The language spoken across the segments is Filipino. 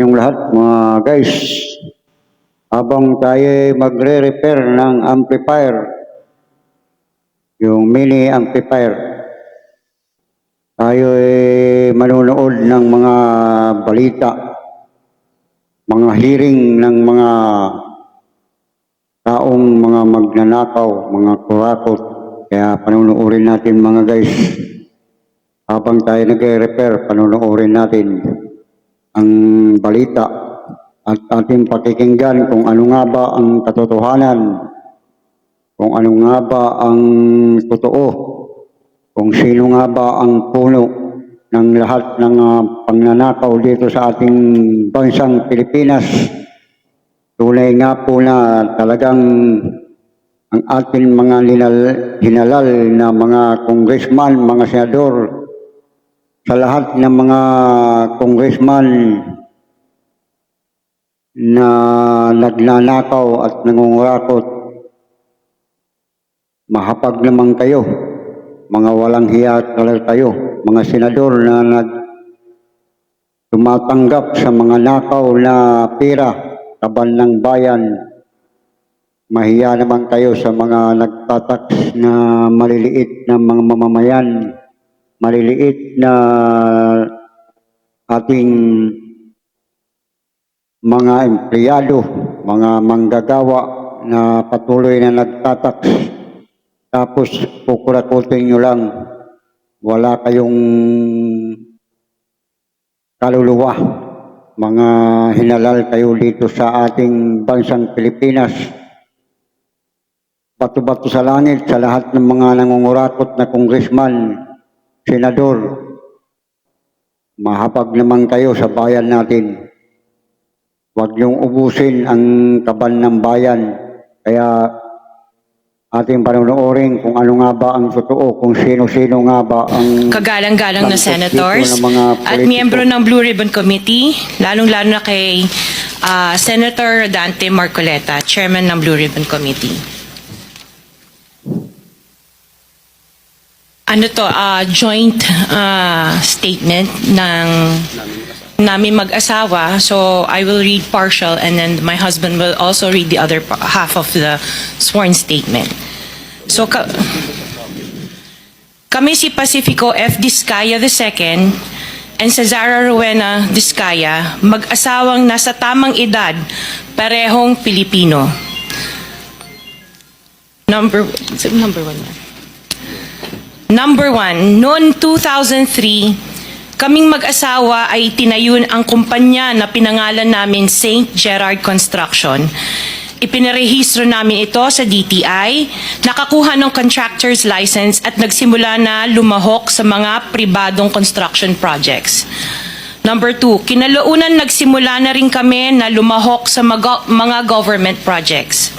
yung lahat mga guys. Habang tayo magre-repair ng amplifier, yung mini amplifier, tayo ay manonood ng mga balita, mga hearing ng mga taong mga magnanakaw, mga kurakot. Kaya panunuorin natin mga guys. Habang tayo nagre-repair, panunuorin natin ang balita at ating pakikinggan kung ano nga ba ang katotohanan, kung ano nga ba ang totoo, kung sino nga ba ang puno ng lahat ng ah, pagnanakaw dito sa ating bansang Pilipinas. Tunay nga po na talagang ang ating mga linal, hinalal na mga congressman, mga senador, sa lahat ng mga congressman na nagnanakaw at nangungurakot, mahapag naman kayo, mga walang hiya talaga kayo, mga senador na nag tumatanggap sa mga nakaw na pera, kaban ng bayan, mahiya naman kayo sa mga nagtataks na maliliit na mga mamamayan, maliliit na ating mga empleyado, mga manggagawa na patuloy na nagtataks. Tapos kukurakutin nyo lang, wala kayong kaluluwa. Mga hinalal kayo dito sa ating bansang Pilipinas. Bato-bato sa langit sa lahat ng mga nangungurakot na congressman, senador. Mahapag naman kayo sa bayan natin. Huwag niyong ubusin ang kaban ng bayan. Kaya ating panonoorin kung ano nga ba ang totoo, kung sino-sino nga ba ang kagalang-galang na senators at miyembro ng Blue Ribbon Committee, lalong-lalo na kay ah, Senator Dante Marcoleta, Chairman ng Blue Ribbon Committee. Ano to, ah, joint ah, statement ng namin mag-asawa. So I will read partial and then my husband will also read the other half of the sworn statement. So ka- kami si Pacifico F. Discaya II and Cesara Rowena Discaya, mag-asawang nasa tamang edad, parehong Pilipino. Number, number one? Number one, noong 2003, kaming mag-asawa ay tinayun ang kumpanya na pinangalan namin St. Gerard Construction. Ipinarehistro namin ito sa DTI, nakakuha ng contractor's license at nagsimula na lumahok sa mga pribadong construction projects. Number two, kinalaunan nagsimula na rin kami na lumahok sa mga government projects.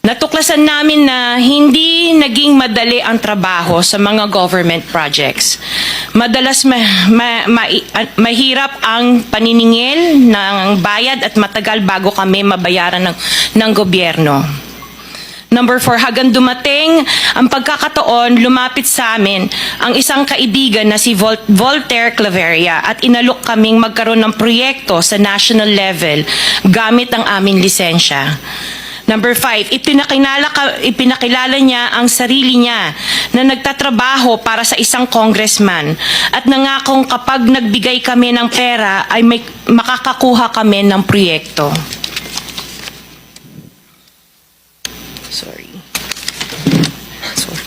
Natuklasan namin na hindi naging madali ang trabaho sa mga government projects. Madalas ma, ma- ma- ah, mahirap ang paniningil ng bayad at matagal bago kami mabayaran ng, ng gobyerno. Number four, hagang dumating ang pagkakataon, lumapit sa amin ang isang kaibigan na si Vol- Voltaire Claveria at inalok kaming magkaroon ng proyekto sa national level gamit ang aming lisensya. Number five, ipinakilala, ka- ipinakilala niya ang sarili niya na nagtatrabaho para sa isang congressman at nangakong kapag nagbigay kami ng pera ay may, makakakuha kami ng proyekto. Sorry. Sorry.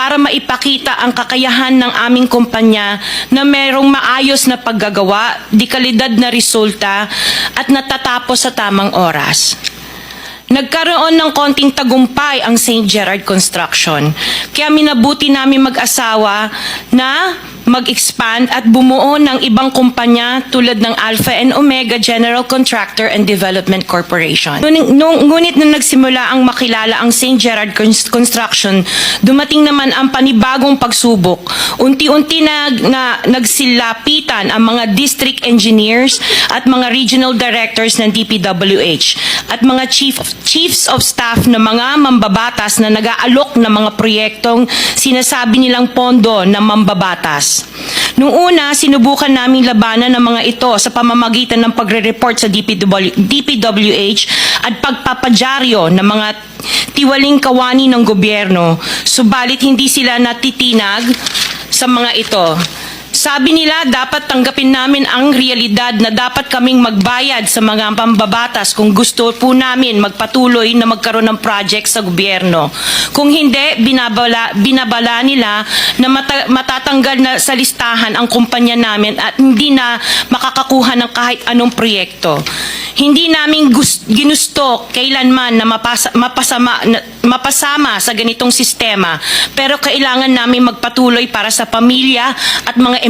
para maipakita ang kakayahan ng aming kumpanya na merong maayos na paggagawa, di kalidad na resulta at natatapos sa tamang oras. Nagkaroon ng konting tagumpay ang St. Gerard Construction. Kaya minabuti namin mag-asawa na mag-expand at bumuo ng ibang kumpanya tulad ng Alpha and Omega General Contractor and Development Corporation. Nung, ngunit nung nagsimula ang makilala ang St. Gerard Cons- Construction, dumating naman ang panibagong pagsubok. Unti-unti na, na nagsilapitan ang mga district engineers at mga regional directors ng DPWH at mga chief chiefs of staff na mga mambabatas na nag-aalok ng mga proyektong sinasabi nilang pondo ng mambabatas. Noong una, sinubukan naming labanan ng mga ito sa pamamagitan ng pagre-report sa DPW, DPWH at pagpapadyaryo ng mga tiwaling kawani ng gobyerno, subalit hindi sila natitinag sa mga ito. Sabi nila dapat tanggapin namin ang realidad na dapat kaming magbayad sa mga pambabatas kung gusto po namin magpatuloy na magkaroon ng project sa gobyerno. Kung hindi, binabala, binabala nila na mata- matatanggal na sa listahan ang kumpanya namin at hindi na makakakuha ng kahit anong proyekto. Hindi namin gus- ginusto kailanman na mapasa- mapasama, na- mapasama sa ganitong sistema pero kailangan namin magpatuloy para sa pamilya at mga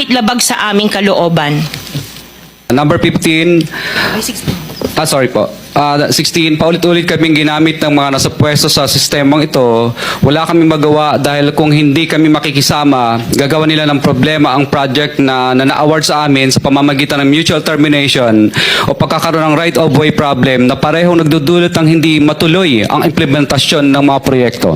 labag sa aming kalooban. Number 15, ah sorry po. Ah, 16, paulit-ulit kaming ginamit ng mga nasa pwesto sa sistemang ito. Wala kaming magawa dahil kung hindi kami makikisama, gagawa nila ng problema ang project na, na na-award sa amin sa pamamagitan ng mutual termination o pagkakaroon ng right of way problem na parehong nagdudulot ng hindi matuloy ang implementasyon ng mga proyekto.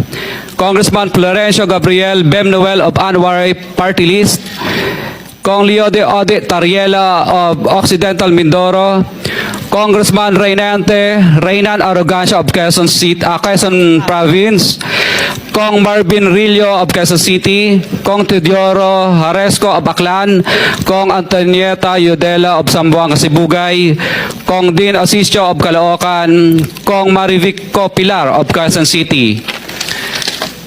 Congressman Florencio Gabriel Bem Noel of Anwar Party List, Kong Leo de Ode Tariela of Occidental Mindoro, Congressman Reynante Reynan Arrogancia of Quezon City, uh, Quezon Province, Kong Marvin Rillo of Quezon City, Kong Teodoro Haresco of Aklan, Kong Antonieta Yudela of Zamboanga Sibugay, Kong Dean Asisio of Caloocan, Kong Marivic Pilar of Quezon City.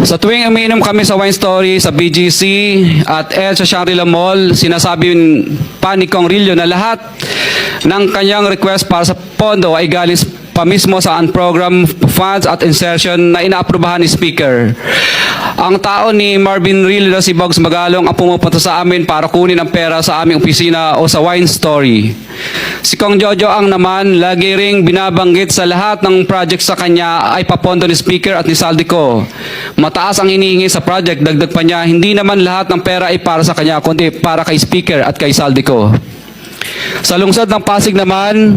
Sa tuwing umiinom kami sa wine story sa BGC at El sa Shangri-La Mall, sinasabi pa ni Kong Rillo na lahat ng kanyang request para sa pondo ay galing pa mismo sa unprogram funds at insertion na inaaprubahan ni Speaker. Ang tao ni Marvin Rillo na si Bogs Magalong ang pumupunta sa amin para kunin ang pera sa aming opisina o sa wine story. Si Kong Jojo ang naman lagi ring binabanggit sa lahat ng project sa kanya ay papondo ni Speaker at ni Saldico. Mataas ang hinihingi sa project, dagdag pa niya, hindi naman lahat ng pera ay para sa kanya, kundi para kay Speaker at kay Saldico. Sa lungsod ng Pasig naman,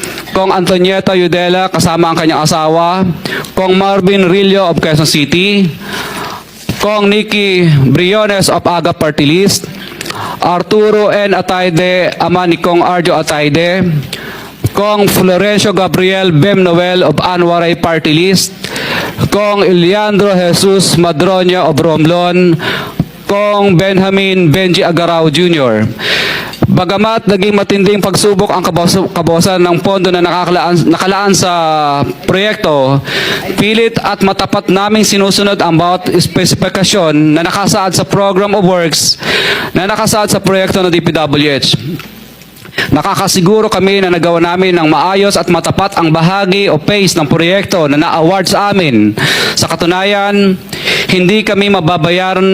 Kong Antonieta Yudela kasama ang kanyang asawa, Kong Marvin Rillo of Quezon City, Kong Nikki Briones of Aga Party List, Arturo N. Ataide, ama ni Kong Arjo Ataide, Kong Florencio Gabriel Bem Noel of Anwaray Party List, Kong Iliandro Jesus Madroña of Romblon, Kong Benjamin Benji Agarao Jr. Bagamat naging matinding pagsubok ang kabosan ng pondo na nakalaan, nakalaan sa proyekto, pilit at matapat naming sinusunod ang bawat espesifikasyon na nakasaad sa Program of Works na nakasaad sa proyekto ng DPWH. Nakakasiguro kami na nagawa namin ng maayos at matapat ang bahagi o phase ng proyekto na na-award sa amin. Sa katunayan, hindi kami mababayaran,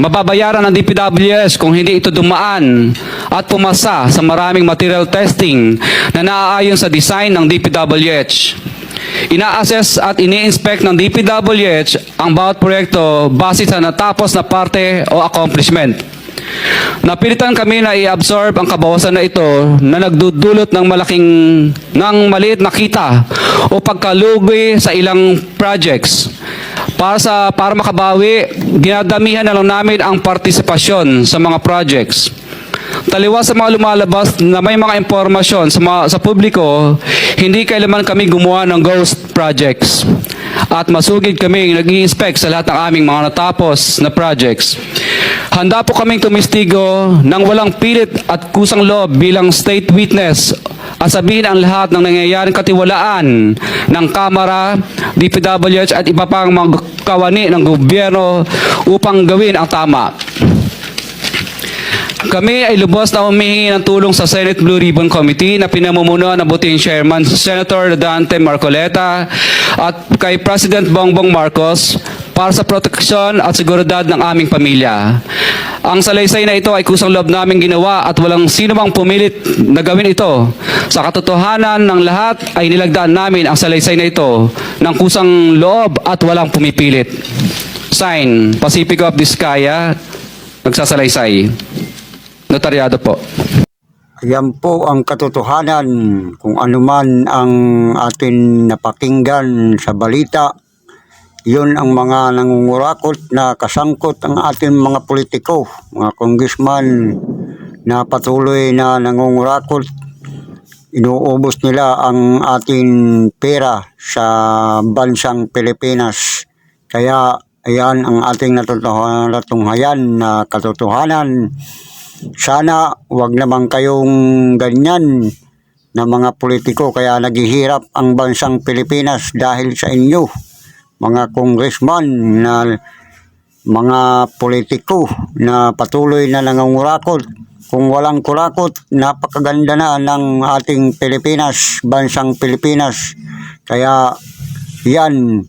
mababayaran ng DPWS kung hindi ito dumaan at pumasa sa maraming material testing na naaayon sa design ng DPWH. Ina-assess at ini-inspect ng DPWH ang bawat proyekto base sa natapos na parte o accomplishment. Napilitan kami na i-absorb ang kabawasan na ito na nagdudulot ng malaking ng maliit na kita o pagkalugi sa ilang projects. Para sa para makabawi, ginadamihan na lang namin ang partisipasyon sa mga projects. Taliwas sa mga lumalabas na may mga impormasyon sa, mga, sa publiko, hindi kailanman kami gumawa ng ghost projects. At masugid kami nag-i-inspect sa lahat ng aming mga natapos na projects. Handa po kaming tumistigo ng walang pilit at kusang loob bilang state witness at sabihin ang lahat ng nangyayaring katiwalaan ng Kamara, DPWH at iba pang mga kawani ng gobyerno upang gawin ang tama. Kami ay lubos na humihingi ng tulong sa Senate Blue Ribbon Committee na pinamumunuan ng buting Chairman Senator Dante Marcoleta at kay President Bongbong Marcos para sa proteksyon at seguridad ng aming pamilya. Ang salaysay na ito ay kusang loob namin ginawa at walang sino mang pumilit na gawin ito. Sa katotohanan ng lahat ay nilagdaan namin ang salaysay na ito ng kusang loob at walang pumipilit. Sign, Pacifico of Vizcaya, nagsasalaysay. Notaryado po. Yan po ang katotohanan kung ano man ang atin napakinggan sa balita. Yun ang mga nangungurakot na kasangkot ang ating mga politiko, mga congressman na patuloy na nangungurakot. Inuubos nila ang ating pera sa bansang Pilipinas. Kaya ayan ang ating natunghayan na katotohanan. Sana wag naman kayong ganyan na mga politiko kaya naghihirap ang bansang Pilipinas dahil sa inyo mga congressman na mga politiko na patuloy na nangangurakot kung walang kurakot napakaganda na ng ating Pilipinas bansang Pilipinas. Kaya yan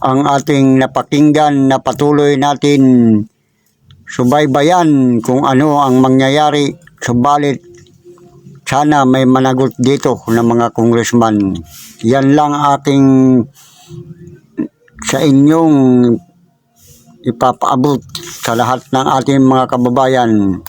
ang ating napakinggan na patuloy natin subaybayan kung ano ang mangyayari. Subalit sana may managot dito ng mga congressman. Yan lang aking sa inyong ipapaabot sa lahat ng ating mga kababayan.